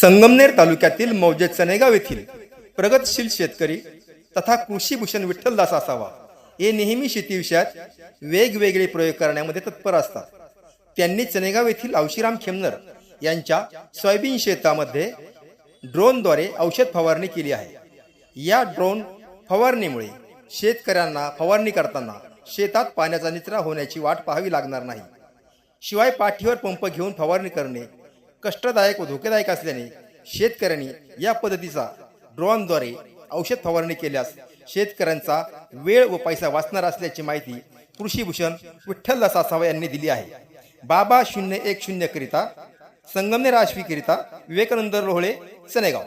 संगमनेर तालुक्यातील मौजे चनेगाव येथील प्रगतशील शेतकरी तथा कृषीभूषण विठ्ठलदास असावा. हे नेहमी शेतीविषयात वेगवेगळे प्रयोग करण्यामध्ये तत्पर असतात. त्यांनी चनेगाव येथील औशीराम खेमनर यांच्या सोयाबीन शेतामध्ये ड्रोनद्वारे औषध फवारणी केली आहे. या ड्रोन फवारणीमुळे शेतकऱ्यांना फवारणी करताना शेतात पाण्याचा निचरा होण्याची वाट पाहावी लागणार नाही. शिवाय पाठीवर पंप घेऊन फवारणी करणे कष्टदायक व धोकेदायक असल्याने शेतकऱ्यांनी या पद्धतीचा ड्रोनद्वारे औषध फवारणी केल्यास शेतकऱ्यांचा वेळ व पैसा वाचणार असल्याची माहिती कृषीभूषण विठ्ठल असावा यांनी दिली आहे. बाबा शून्य एक शून्यकरिता संगमनेर आश्वीकरिता विवेकानंद रोहळे सनेगाव.